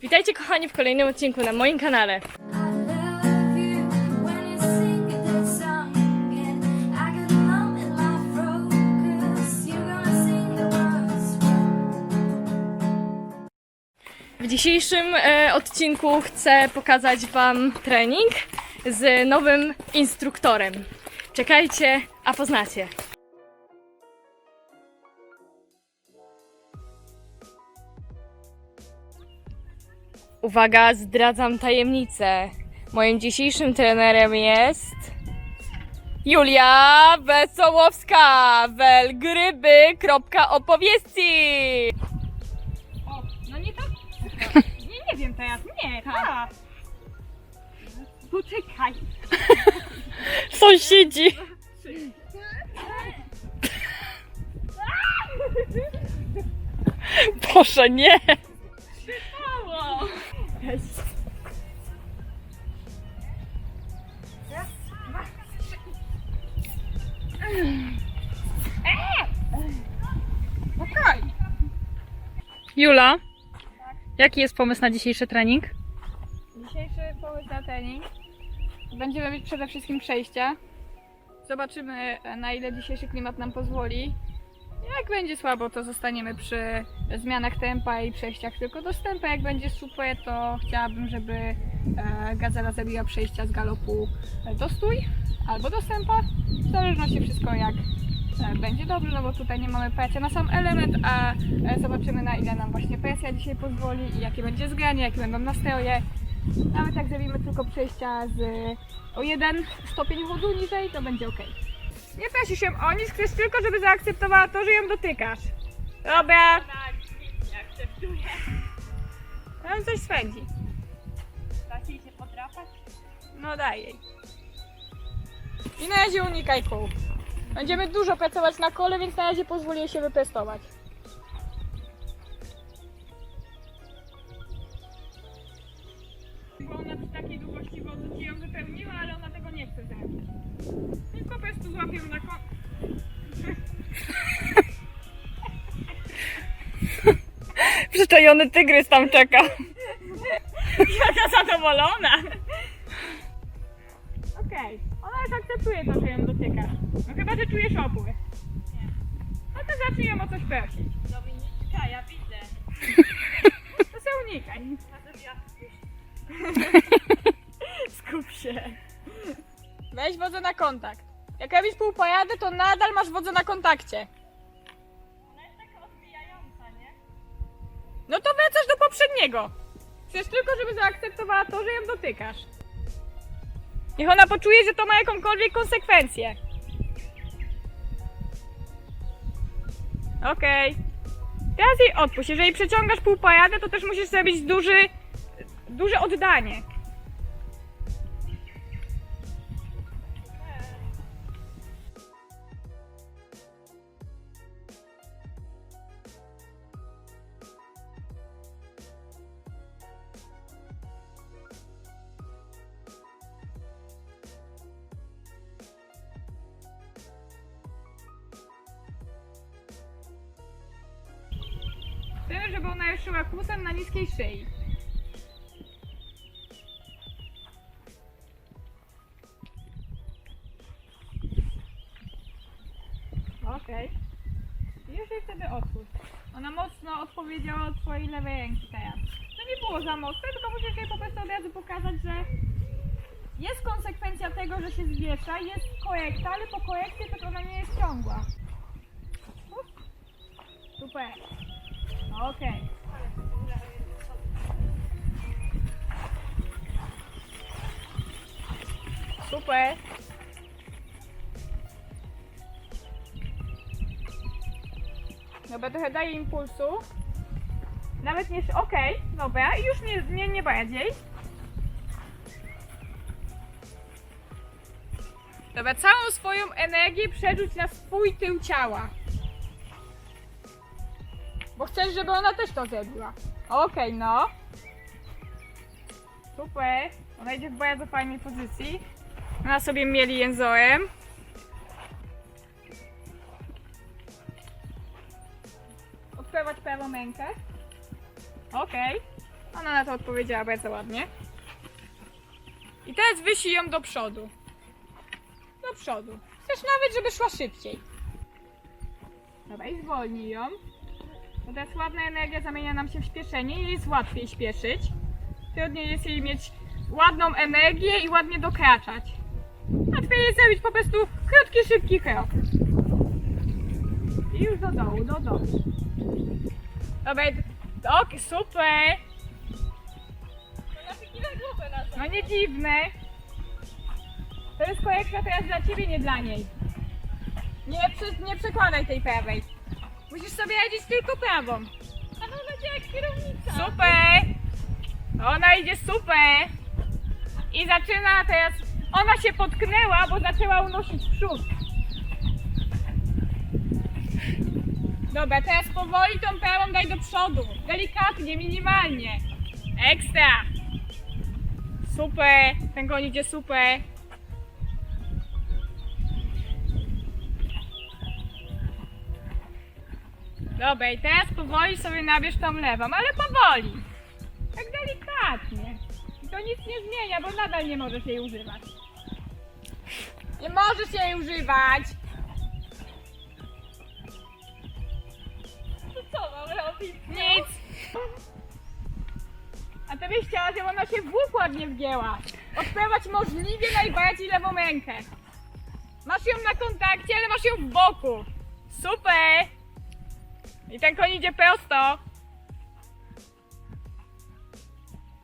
Witajcie kochani w kolejnym odcinku na moim kanale. W dzisiejszym e, odcinku chcę pokazać Wam trening z nowym instruktorem. Czekajcie, a poznacie. Uwaga, zdradzam tajemnicę. Moim dzisiejszym trenerem jest Julia Wesołowska, welgryby.opowieści. O, no nie tak? Nie, nie wiem teraz. Nie, tak. Poczekaj. Sąsiedzi. Boże, nie. Jula, jaki jest pomysł na dzisiejszy trening? Dzisiejszy pomysł na trening. Będziemy mieć przede wszystkim przejścia. Zobaczymy na ile dzisiejszy klimat nam pozwoli. Jak będzie słabo, to zostaniemy przy zmianach tempa i przejściach tylko do stępa. Jak będzie super, to chciałabym, żeby e, gazela zabiła przejścia z galopu do stój albo do stępa. W zależności wszystko jak będzie dobrze, no bo tutaj nie mamy presji na sam element, a e, zobaczymy na ile nam właśnie presja dzisiaj pozwoli i jakie będzie zgranie, jakie będą nastroje. Nawet jak zrobimy tylko przejścia z o jeden stopień chodu niżej, to będzie ok. Nie prosisz się o nic, chcesz tylko, żeby zaakceptowała to, że ją dotykasz. Dobra. Tak, nie akceptuję. On coś swędzi. Da się podrapać? No daj jej. I na razie unikaj kół. Będziemy dużo pracować na kole, więc na razie pozwolę jej się wypestować. Bo ona przy takiej długości wody ci ją wypełniła, ale ona tego nie chce zrobić. Tylko po prostu złapię ją na kon... Przyczajony tygrys tam czeka. Jaka zadowolona! Okej, ona już akceptuje to, że ją dotykasz. No chyba, że czujesz opór. Nie. No to zacznij ją o coś prosić. Dominiczka, ja widzę. To się unikaj. Skup się. Weź wodę na kontakt. Jak robisz półpojadę, to nadal masz wodę na kontakcie. Ona jest taka odbijająca, nie? No to wracasz do poprzedniego. Chcesz tylko, żeby zaakceptowała to, że ją dotykasz. Niech ona poczuje, że to ma jakąkolwiek konsekwencję. Okej. Teraz jej odpuść. Jeżeli przeciągasz półpojadę, to też musisz zrobić duży, duże oddanie. Żeby ona ruszyła kłusem na niskiej szyi. Okej. Już jej wtedy odpuść. Ona mocno odpowiedziała od twojej lewej ręki teraz. To nie było za mocne, tylko musisz jej po prostu od razu pokazać, że jest konsekwencja tego, że się zwiesza, jest korekta, ale po korekcie to ona nie jest ciągła. Super. Okej. Super. Dobra, trochę daję impulsu. Nawet nie... Okej, dobra. I już nie, nie, nie bardziej. Dobra, całą swoją energię przerzuć na swój tył ciała. Chcesz, żeby ona też to zrobiła. Okej, no. Super. Ona idzie w bardzo fajnej pozycji. Ona sobie mieli jęzołem. Odkrywać prawą rękę. Okej. Ona na to odpowiedziała bardzo ładnie. I teraz wyślij ją do przodu. Do przodu. Chcesz nawet, żeby szła szybciej. Dobra, i zwolnij ją. Bo teraz ładna energia zamienia nam się w śpieszenie i jest łatwiej śpieszyć. Trudniej jest jej mieć ładną energię i ładnie dokraczać. Łatwiej jest zrobić po prostu krótki, szybki krok. I już do dołu, do dołu. Dobra, ok, super. No nie dziwne. To jest korekta teraz dla ciebie, nie dla niej. Nie, nie przekładaj tej prawej. Musisz sobie radzić tylko prawą. Ale ona działa jak kierownica. Super! Ona idzie super! I zaczyna teraz. Ona się potknęła, bo zaczęła unosić przód. Dobra, teraz powoli tą prawą daj do przodu. Delikatnie, minimalnie. Ekstra! Super! Ten koń idzie super. Dobra, i teraz powoli sobie nabierz tą lewą, ale powoli. Tak delikatnie. I to nic nie zmienia, bo nadal nie możesz jej używać. Nie możesz jej używać! To co mam robić? Nic! A ty byś chciała, żeby ona się w łuk ładnie wgięła. Odprawać możliwie najbardziej lewą rękę. Masz ją na kontakcie, ale masz ją w boku. Super! I ten koń idzie prosto.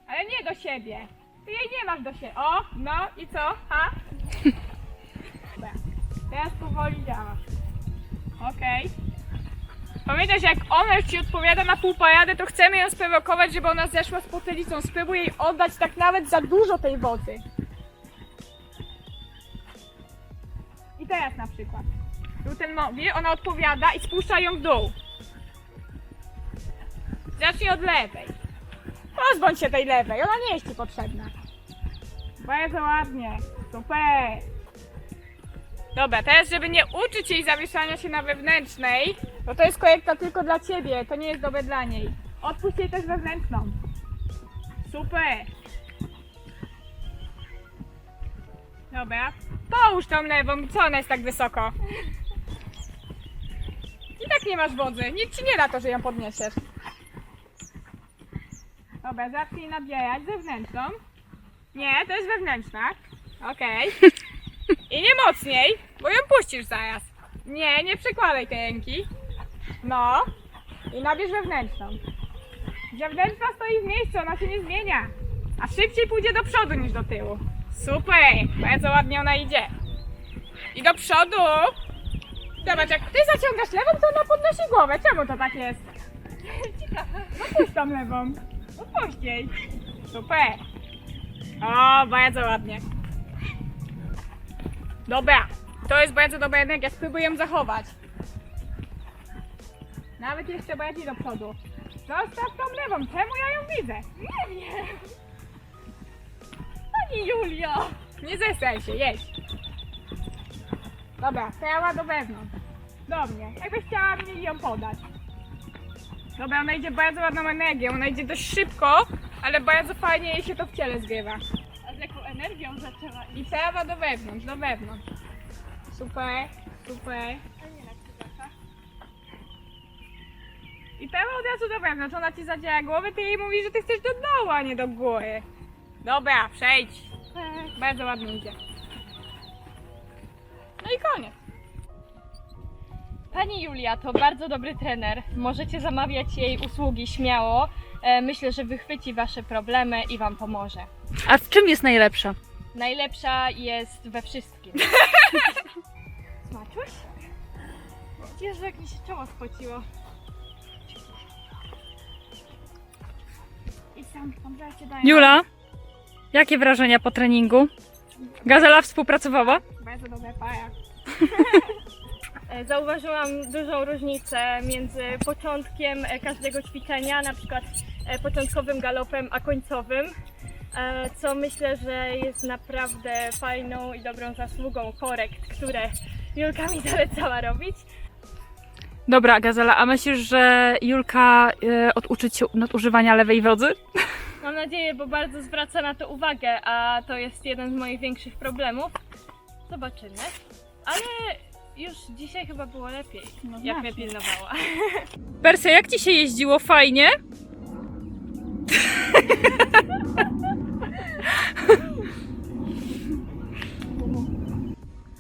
Ale nie do siebie. Ty jej nie masz do siebie. O, no i co? Ha? Teraz powoli działa. Okej. Pamiętaj, że jak ona już ci odpowiada na półparadę, to chcemy ją sprowokować, żeby ona zeszła z potylicą. Spróbuj jej oddać tak nawet za dużo tej wody. I teraz na przykład. Tu ten mówi, ona odpowiada i spuszcza ją w dół. Zacznij od lewej. Pozbądź się tej lewej, ona nie jest ci potrzebna. Bardzo ładnie. Super. Dobra, teraz żeby nie uczyć jej zawieszania się na wewnętrznej, bo to jest korekta tylko dla ciebie, to nie jest dobre dla niej. Odpuść jej też wewnętrzną. Super. Dobra. Połóż tą lewą, co ona jest tak wysoko? I tak nie masz wody, nic ci nie da to, że ją podniesiesz. Dobra, zacznij nabierać zewnętrzną. Nie, to jest wewnętrzna. Okej. I nie mocniej, bo ją puścisz zaraz. Nie, nie przykładaj tej ręki. No. I nabierz wewnętrzną. Wewnętrzna stoi w miejscu, ona się nie zmienia. A szybciej pójdzie do przodu niż do tyłu. Super, bardzo ładnie ona idzie. I do przodu. Zobacz, jak ty zaciągasz lewą, to ona podnosi głowę. Czemu to tak jest? No puść tą lewą. Puść jej. Super. O, bardzo ładnie. Dobra, to jest bardzo dobra energia, spróbuję ją zachować. Nawet jeszcze bardziej do przodu. Zostaw tą lewą, czemu ja ją widzę? Nie wiem. Pani Julia. Nie zesraj się, jedź. Dobra, prawa do wewnątrz. Do mnie. Jakbyś chciała mi ją podać. Dobra, ona idzie bardzo ładną energią, ona idzie dość szybko, ale bardzo fajnie jej się to w ciele zgrywa. A z jaką energią zaczęła I prawa do wewnątrz, do wewnątrz. Super, super. I prawa od razu do wewnątrz. Ona ci zadziała głowę, ty jej mówisz, że ty chcesz do dołu, a nie do góry. Dobra, przejdź. Bardzo ładnie idzie. No i koniec. Pani Julia to bardzo dobry trener. Możecie zamawiać jej usługi śmiało. E, Myślę, że wychwyci Wasze problemy i Wam pomoże. A w czym jest najlepsza? Najlepsza jest we wszystkim. Smaczyłeś? Jezu, jak mi się czoło spociło. I sam, zaraz cię daję. Jula, jakie wrażenia po treningu? Gazela współpracowała? Bardzo dobre paja. E, Zauważyłam dużą różnicę między początkiem e, każdego ćwiczenia, na przykład e, początkowym galopem, a końcowym, co myślę, że jest naprawdę fajną i dobrą zasługą korekt, które Julka mi zalecała robić. Dobra, Gazela, a myślisz, że Julka oduczy cię nadużywania lewej wodzy? Mam nadzieję, bo bardzo zwraca na to uwagę, a to jest jeden z moich większych problemów. Zobaczymy. Ale już dzisiaj chyba było lepiej, No jak mnie pilnowała. Persja, jak ci się jeździło? Fajnie?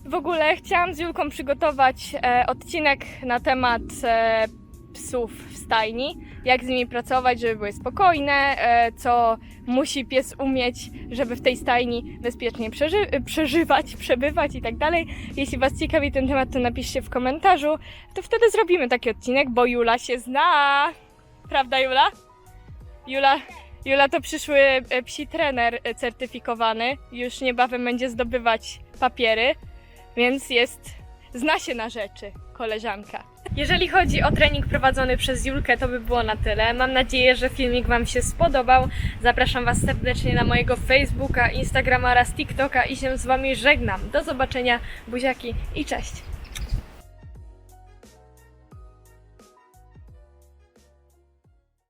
W ogóle chciałam z Julką przygotować e, odcinek na temat e, psów w stajni, jak z nimi pracować, żeby były spokojne, e, co musi pies umieć, żeby w tej stajni bezpiecznie przeży- przeżywać, przebywać i tak dalej. Jeśli Was ciekawi ten temat, to napiszcie w komentarzu, to wtedy zrobimy taki odcinek, bo Jula się zna. Prawda Jula? Jula, Jula to przyszły e, psi trener e, certyfikowany. Już niebawem będzie zdobywać papiery, więc jest, zna się na rzeczy, koleżanka. Jeżeli chodzi o trening prowadzony przez Julkę, to by było na tyle. Mam nadzieję, że filmik Wam się spodobał. Zapraszam Was serdecznie na mojego Facebooka, Instagrama oraz TikToka i się z Wami żegnam. Do zobaczenia, buziaki i cześć!